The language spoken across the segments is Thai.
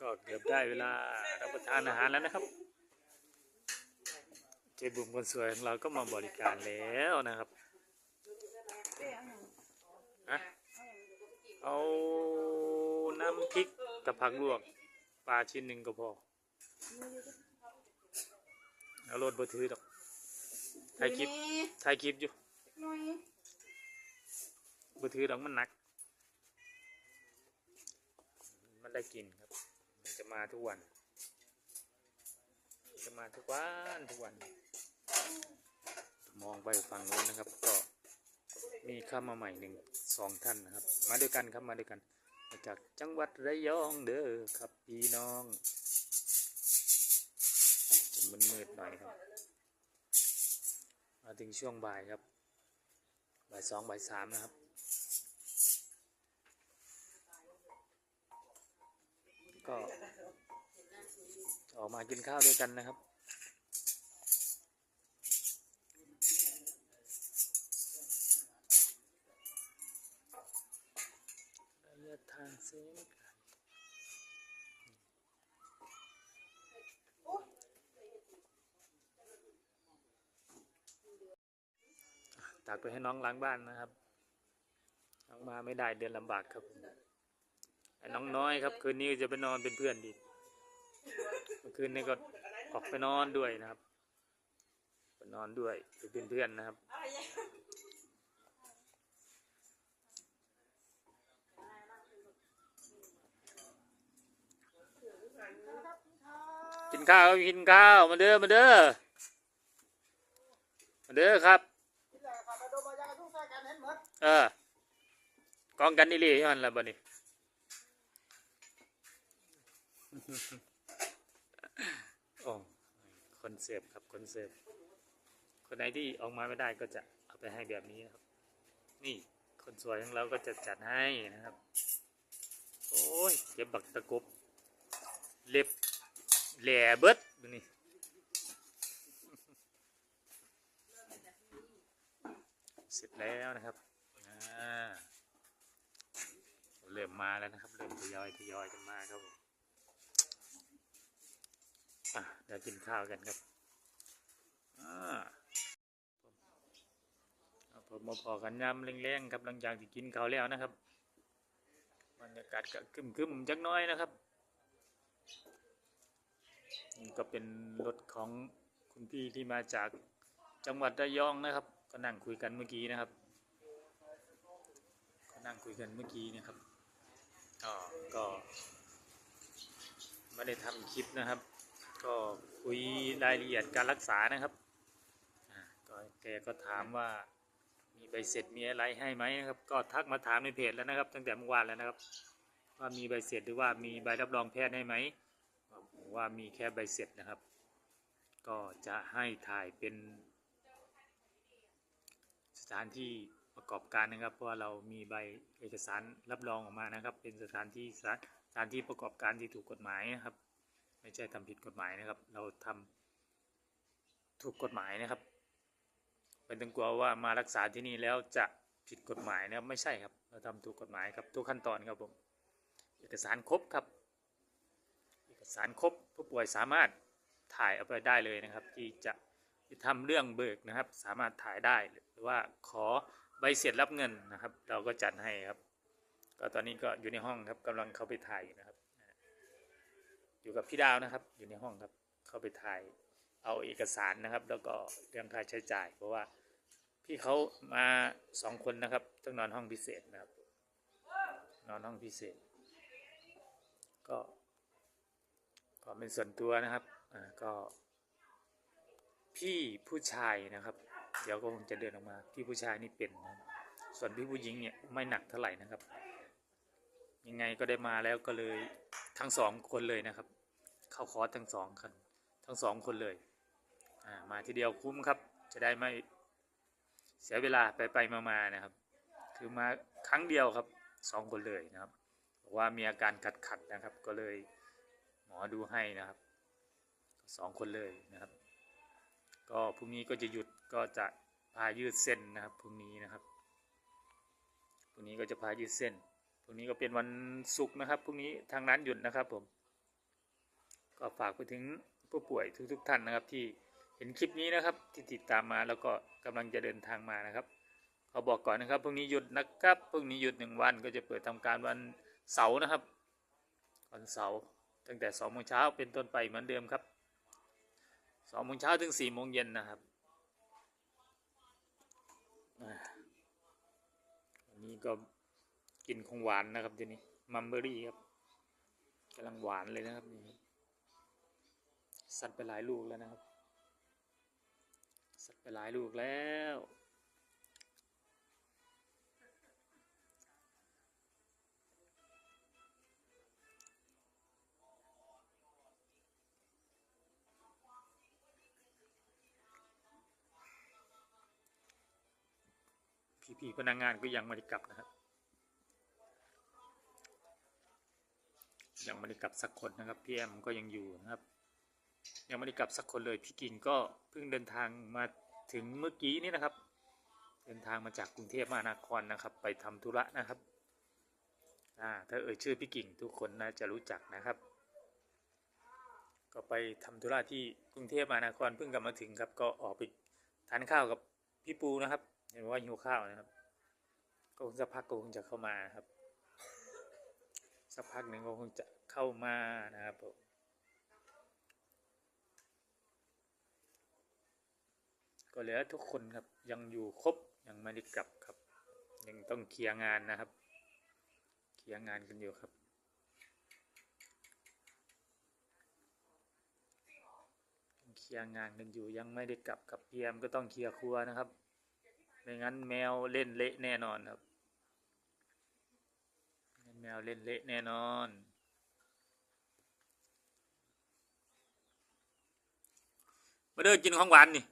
ก็เกือบได้เวลารับประทานอาหารแล้วนะครับ เจ๊บุ๋มคนสวยของเราก็มาบริการแล้วนะครับอะเอาน้ำพริกกับผักลวกปลาชิ้นหนึ่งก็พอ เอารถบถือดอกถ่ายคลิปถ่ายคลิปอยู่น้อยบถือดอกมันหนัก มันได้กินครับ จะมาทุกวัน จะมาทุกวันทุกวัน มองไปฝั่งนู้นนะครับ ก็มีข้ามาใหม่หนึ่งสองท่านนะครับ มาด้วยกันครับมาด้วยกัน มาจากจังหวัดระยองเด้อครับพี่น้องจะมืดๆหน่อยครับ มาถึงช่วงบ่ายครับ บ่ายสองบ่ายสามนะครับก็ ออกมากินข้าวด้วยกันนะครับ ระยะทางเส้นตากไปให้น้องล้างบ้านนะครับ น้องมาไม่ได้เดินลำบากครับไอ้น้องน้อยครับ คืนนี้จะไปนอนเป็นเพื่อนดี เมื่อคืนนี้ก็ออกไปนอนด้วยนะครับไปนอนด้วยไปเป็นเพื่อนนะครับ กินข้าวครับกินข้าวมาเด้อมาเด้อมาเด้อครับเออกองกันนี่เลยมันละบ่นี่ คอนเซปต์ครับคอนเซปต์คนไหนที่ออกมาไม่ได้ก็จะเอาไปให้แบบนี้นะครับ นี่คนสวยของเราก็จะจัดให้นะครับ โอ้ยเก็บบักตะกบเล็บแหล่เบิดดูนี่เสร็จแล้วนะครับเริ่มมาแล้วนะครับ เริ่มทยอยทยอยกันมาครับผม อะเดี๋ยวกินข้าวกันครับอ่าผมมาพอกันยำแรงๆครับหลังจากที่กินข้าวแล้วนะครับบรรยากาศก็คึมๆจักน้อยนะครับนี่ก็เป็นรถของคุณพี่ที่มาจากจังหวัดระยองนะครับ ก็นั่งคุยกันเมื่อกี้นะครับ ก็นั่งคุยกันเมื่อกี้นะครับก็ก็ไม่ได้ทำคลิปนะครับ ก็คุยรายละเอียดการรักษานะครับก็แกก็ถามว่ามีใบเสร็จมีอะไรให้ไหมนะครับ ก็ทักมาถามในเพจแล้วนะครับ ตั้งแต่เมื่อวานแล้วนะครับ ว่ามีใบเสร็จหรือว่ามีใบรับรองแพทย์ให้ไหมว่ามีแค่ใบเสร็จนะครับ ก็จะให้ถ่ายเป็น สถานที่ประกอบการนะครับ เพราะว่าเรามีใบเอกสารรับรองออกมานะครับ เป็นสถานที่สถานที่ประกอบการที่ถูกกฎหมายนะครับ ไม่ใช่ทำผิดกฎหมายนะครับ เราทำถูกกฎหมายนะครับไม่ต้องกลัวว่ามารักษาที่นี่แล้วจะผิดกฎหมายนะครับไม่ใช่ครับ เราทำถูกกฎหมายครับทุกขั้นตอนครับผมเอกสารครบครับ เอกสารครบผู้ป่วยสามารถถ่ายเอาไปได้เลยนะครับ ที่จะที่ทำเรื่องเบิกนะครับ สามารถถ่ายได้หรือว่าขอใบเสร็จรับเงินนะครับ เราก็จัดให้ครับ ก็ตอนนี้ก็อยู่ในห้องครับกำลังเข้าไปถ่ายอยู่นะครับ อยู่กับพี่ดาวนะครับ อยู่ในห้องครับ เข้าไปถ่ายเอาเอกสารนะครับ แล้วก็เรื่องค่าใช้จ่าย เพราะว่าพี่เขามาสองคนนะครับ ต้องนอนห้องพิเศษนะครับ นอนห้องพิเศษ ก็ก็เป็นส่วนตัวนะครับอ่าก็พี่ผู้ชายนะครับ เดี๋ยวก็คงจะเดินออกมา พี่ผู้ชายนี่เป็นนะส่วนพี่ผู้หญิงเนี่ยไม่หนักเท่าไหร่นะครับ ยังไงก็ได้มาแล้วก็เลยทั้งสองคนเลยนะครับ เข้าคอร์สทั้งสองคนทั้งสองคนเลยมาทีเดียวคุ้มครับ จะได้ไม่เสียเวลาไปไปมามานะครับ คือมาครั้งเดียวครับสองคนเลยนะครับบอกว่ามีอาการขัดขัดนะครับ ก็เลยหมอดูให้นะครับสองคนเลยนะครับ ก็พรุ่งนี้ก็จะหยุดก็จะพายืดเส้นนะครับพรุ่งนี้นะครับพรุ่งนี้ก็จะพายืดเส้นพรุ่งนี้ก็เป็นวันศุกร์นะครับพรุ่งนี้ทางร้านหยุดนะครับผม ก็ฝากไปถึงผู้ป่วยทุกๆท่านนะครับ ที่เห็นคลิปนี้นะครับ ที่ติดตามมาแล้วก็กำลังจะเดินทางมานะครับเขาบอกก่อนนะครับพรุ่งนี้หยุดนะครับพรุ่งนี้หยุดหนึ่งวันก็จะเปิดทำการวันเสาร์นะครับวันเสาร์ตั้งแต่สองโมงเช้าเป็นต้นไปเหมือนเดิมครับสองโมงเช้าถึงสี่โมงเย็นนะครับอันนี้ก็กินของหวานนะครับทีนี้มัมเบอรี่ครับกำลังหวานเลยนะครับนี่ สัตว์ไปหลายลูกแล้วนะครับ สัตว์ไปหลายลูกแล้ว พี่ๆพนักงานก็ยังไม่ได้กลับนะครับ ยังไม่ได้กลับสักคนนะครับ พี่แอมก็ยังอยู่นะครับ ยังไม่ได้กลับสักคนเลยพี่กิ่งก็เพิ่งเดินทางมาถึงเมื่อกี้นี้นะครับ เดินทางมาจากกรุงเทพมหานครนะครับ ไปทำธุระนะครับอ่าถ้าเอ่ยชื่อพี่กิ่งทุกคนน่าจะรู้จักนะครับ ก็ไปทำธุระที่กรุงเทพมหานครเพิ่งกลับมาถึงครับ ก็ออกไปทานข้าวกับพี่ปูนะครับ เห็นว่าหิวข้าวนะครับ ก็คงสักพักก็คงจะเข้ามาครับ สักพักหนึ่งก็คงจะเข้ามานะครับผม ก็เหลือทุกคนครับยังอยู่ครบยังไม่ได้กลับครับ ยังต้องเคลียร์งานนะครับ เคลียร์งานกันอยู่ครับเคลียร์งานกันอยู่ยังไม่ได้กลับกับพียมก็ต้องเคลียร์ครัวนะครับไม่งั้นแมวเล่นเละแน่นอนครับแมวเล่นเละแน่นอนมาเด้อกินของหวานนี่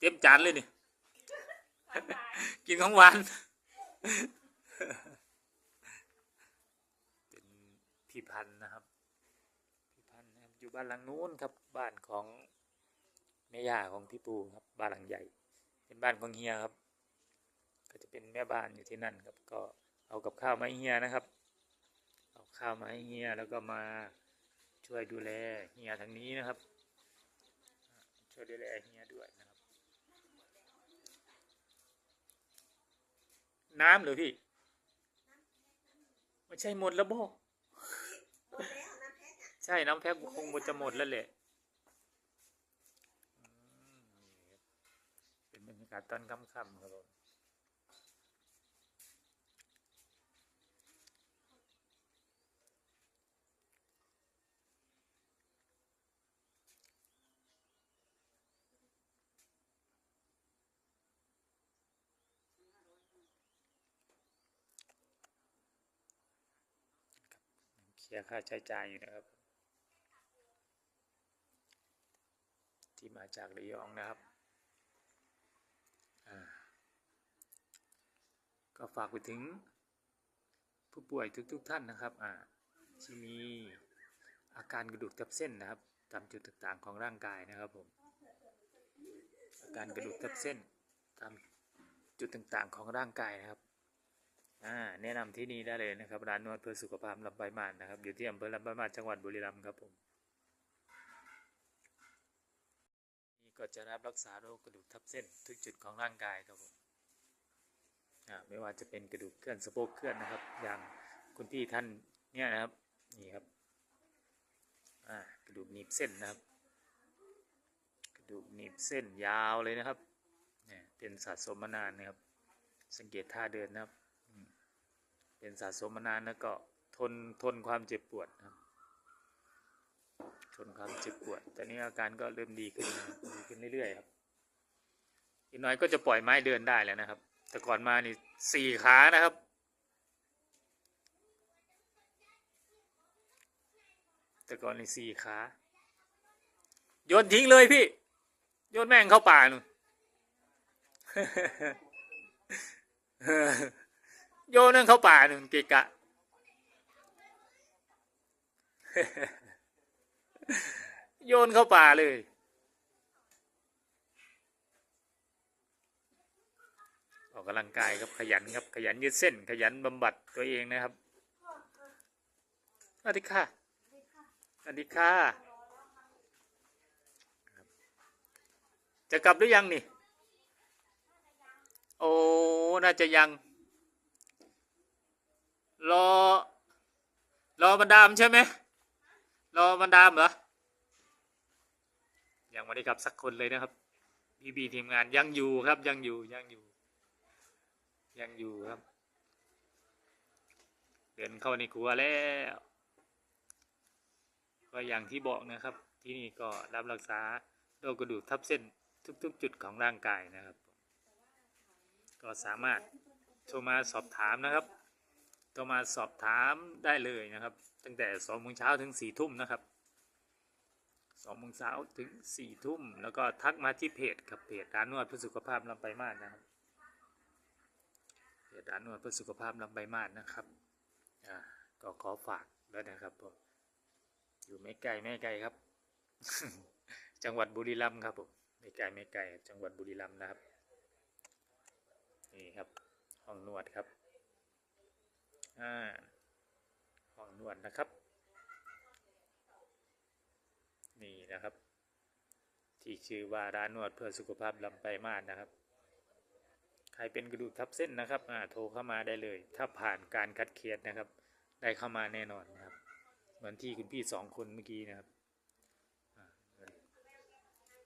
เต็มจานเลยนี่ กินของหวานเป็นพี่พันธุ์นะครับ พี่พันธุ์นะครับอยู่บ้านหลังนู้นครับ บ้านของแม่ย่าของพี่ปูครับ บ้านหลังใหญ่ เป็นบ้านของเฮียครับ ก็จะเป็นแม่บ้านอยู่ที่นั่นครับ ก็เอากับข้าวมาให้เฮียนะครับ เอาข้าวมาให้เฮียแล้วก็มาช่วยดูแลเฮียทางนี้นะครับ ช่วยดูแลเฮียด้วยนะครับ น้ำเหรือพี่ ไม่ใช่หมดแล้วบอกใช่น้ำแพ็คคงหมดจะหมดแล้วแหละอืมนี่ครับเป็นบรรยากาศตอนค่ำๆครับผมียค่าใช้จ่ายอยู่นะครับ ที่มาจากระยองนะครับก็ฝากไปถึงผู้ป่วยทุกๆทท่านนะครับอ่าที่มีอาการกระดูกทับเส้นนะครับตามจุดต่างๆของร่างกายนะครับผมอาการกระดูกทับเส้นตามจุดต่างๆของร่างกายนะครับ อ่าแนะนำที่นี่ได้เลยนะครับ ร้านนวดเพื่อสุขภาพลำไยมานนะครับ อยู่ที่อำเภอลำไยมานจังหวัดบุรีรัมย์ครับผมนี่ก็จะรับรักษาโรคกระดูกทับเส้นทุกจุดของร่างกายครับผมอ่าไม่ว่าจะเป็นกระดูกเคลื่อนสะโพกเคลื่อนนะครับ อย่างคุณพี่ท่านเนี่ยนะครับนี่ครับอ่ากระดูกหนีบเส้นนะครับ กระดูกหนีบเส้นยาวเลยนะครับเนี่ยเป็นสะสมมานานนะครับ สังเกตท่าเดินนะครับ เป็นสะสมมานานแล้วก็ทนทนความเจ็บปวดนะครับทนความเจ็บปวด แต่นี้อาการก็เริ่มดีขึ้นนะดีขึ้นเรื่อยๆครับ อีกหน่อยก็จะปล่อยไม้เดินได้แล้วนะครับ แต่ก่อนมานี่สี่ขานะครับแต่ก่อนนี่สี่ขาโยนทิ้งเลยพี่โยนแม่งเข้าป่านู่น โยนั่งเข้าป่าหนึ่งติกะ โยนเข้าป่าเลย ออกกำลังกายครับขยันครับขยันยืดเส้น ขยันบำบัดตัวเองนะครับสวัสดีค่ะสวัสดีค่ะ จะกลับหรือยังนี่ โอ้ น่าจะยัง รอ รอมาดามใช่ไหมรอมาดามเหรอยังไม่ได้กลับสักคนเลยนะครับพี่บีทีมงานยังอยู่ครับ ยังอยู่ยังอยู่ ยังอยู่ครับ เดินเข้าในครัวแล้ว ก็อย่างที่บอกนะครับ ที่นี่ก็รับรักษาโรคกระดูกทับเส้นทุกๆ จุดของร่างกายนะครับ ก็สามารถโทรมาสอบถามนะครับ โทรมาสอบถามได้เลยนะครับ ตั้งแต่สองโมงเช้าถึงสี่ทุ่มนะครับสองโมงเช้าถึงสี่ทุ่ม แล้วก็ทักมาที่เพจครับเพจร้านนวดเพื่อสุขภาพลำไปลายมาศนะครับเพจร้านนวดเพื่อสุขภาพลำไปลายมาศนะครับอ่าก็ขอฝากด้วยนะครับผมอยู่ไม่ไกลไม่ไกลครับ จังหวัดบุรีรัมย์ครับผมไม่ไกลไม่ไกลจังหวัดบุรีรัมย์นะครับนี่ครับห้องนวดครับ อ่าห้องนวดนะครับ นี่นะครับ ที่ชื่อว่าร้านนวดเพื่อสุขภาพลำไปลายมาศนะครับ ใครเป็นกระดูกทับเส้นนะครับอ่าโทรเข้ามาได้เลย ถ้าผ่านการคัดเคียดนะครับ ได้เข้ามาแน่นอนนะครับ เหมือนที่คุณพี่สองคนเมื่อกี้นะครับ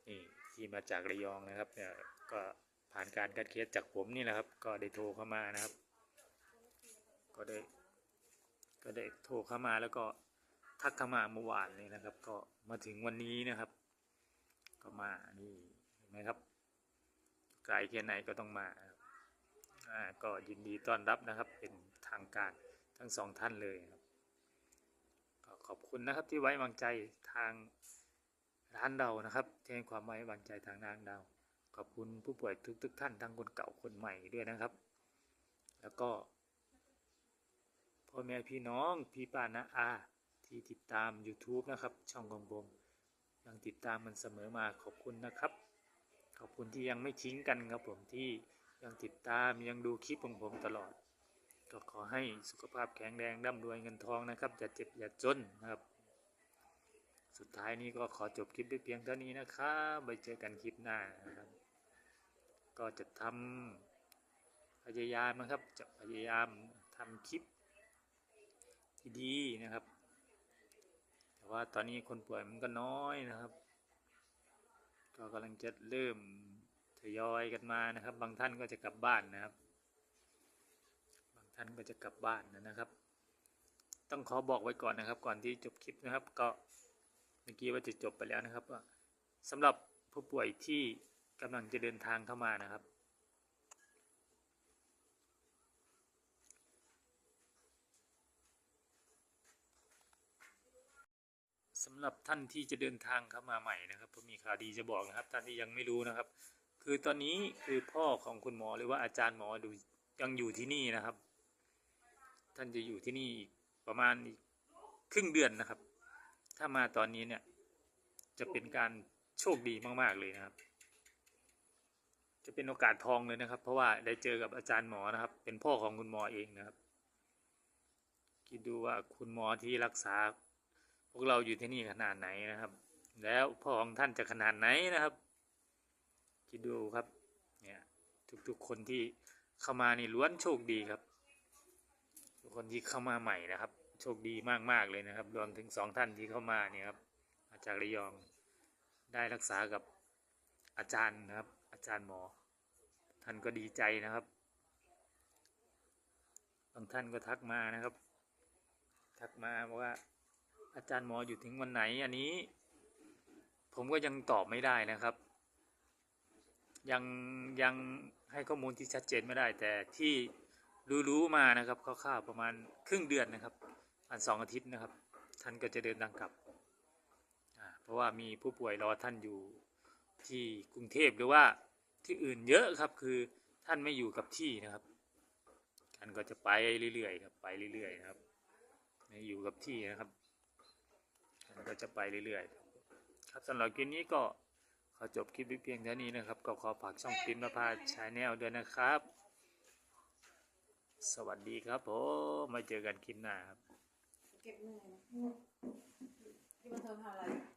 นี่ที่มาจากระยองนะครับเนี่ยก็ผ่านการคัดเคียดจากผมนี่แหละครับ ก็ได้โทรเข้ามานะครับ ก็ได้ ก็ได้โทรเข้ามาแล้วก็ทักเข้ามาเมื่อวานเลยนะครับ ก็มาถึงวันนี้นะครับ ก็มานี่เห็นไหมครับไกลแค่ไหนก็ต้องมาครับอ่าก็ยินดีต้อนรับนะครับ เป็นทางการทั้งสองท่านเลยครับก็ขอบคุณนะครับที่ไว้วางใจทางร้านเรานะครับที่ให้ความไว้วางใจทางร้านเราขอบคุณผู้ป่วยทุกทุกๆท่านทั้งคนเก่าคนใหม่ด้วยนะครับ แล้วก็ พ่อแม่พี่น้องพี่ป้านาอาที่ติดตาม YouTube นะครับ ช่องของผมยังติดตามมันเสมอมาขอบคุณนะครับ ขอบคุณที่ยังไม่ทิ้งกันครับผมที่ยังติดตามยังดูคลิปของผมตลอด ก็ขอให้สุขภาพแข็งแรงร่ำรวยเงินทองนะครับอย่าเจ็บอย่าจนนะครับ สุดท้ายนี้ก็ขอจบคลิปด้วยเพียงเท่านี้นะครับไปเจอกันคลิปหน้านะครับ ก็จะทำพยายามนะครับจะพยายามทำคลิป ที่ดีนะครับ แต่ว่าตอนนี้คนป่วยมันก็น้อยนะครับ ก็กำลังจะเริ่มทยอยกันมานะครับ บางท่านก็จะกลับบ้านนะครับ บางท่านก็จะกลับบ้านนะครับ ต้องขอบอกไว้ก่อนนะครับ ก่อนที่จบคลิปนะครับ ก็เมื่อกี้ว่าจะจบไปแล้วนะครับว่าสำหรับผู้ป่วยที่กำลังจะเดินทางเข้ามานะครับ สำหรับท่านที่จะเดินทางเข้ามาใหม่นะครับผมมีข่าวดีจะบอกนะครับ ท่านที่ยังไม่รู้นะครับ คือตอนนี้คือพ่อของคุณหมอหรือว่าอาจารย์หมอดูยังอยู่ที่นี่นะครับ ท่านจะอยู่ที่นี่อีกประมาณครึ่งเดือนนะครับ ถ้ามาตอนนี้เนี่ย จะเป็นการโชคดีมาก ๆ เลยนะครับ จะเป็นโอกาสทองเลยนะครับ เพราะว่าได้เจอกับอาจารย์หมอนะครับ เป็นพ่อของคุณหมอเองนะครับ คิดดูว่าคุณหมอที่รักษา พวกเราอยู่ที่นี่ขนาดไหนนะครับ แล้วพ่อของท่านจะขนาดไหนนะครับ คิดดูครับเนี่ยทุกๆคนที่เข้ามานี่ล้วนโชคดีครับ ทุกคนที่เข้ามาใหม่นะครับ โชคดีมากๆเลยนะครับ รวมถึงสองท่านที่เข้ามาเนี่ยครับมาจากระยองได้รักษากับอาจารย์นะครับ อาจารย์หมอ ท่านก็ดีใจนะครับบางท่านก็ทักมานะครับ ทักมาบอกว่า อาจารย์หมออยู่ถึงวันไหน อันนี้ ผมก็ยังตอบไม่ได้นะครับ ยังยังให้ข้อมูลที่ชัดเจนไม่ได้ แต่ที่รู้ๆมานะครับคร่าวๆประมาณครึ่งเดือนนะครับ อันสองอาทิตย์นะครับ ท่านก็จะเดินทางกลับ เพราะว่ามีผู้ป่วยรอท่านอยู่ที่กรุงเทพหรือว่าที่อื่นเยอะครับคือท่านไม่อยู่กับที่นะครับ ท่านก็จะไปเรื่อยๆครับไปเรื่อยๆนะครับไม่อยู่กับที่นะครับ ท่านก็จะไปเรื่อยๆ ครับสำหรับคลิปนี้ก็ขอจบคลิปไว้เพียงเท่านี้นะครับ ก็ขอฝากช่องปิมนภาชาแนลด้วยนะครับ สวัสดีครับผมมาเจอกันคลิปหน้าครับ เก็บเหนื่อทำอะ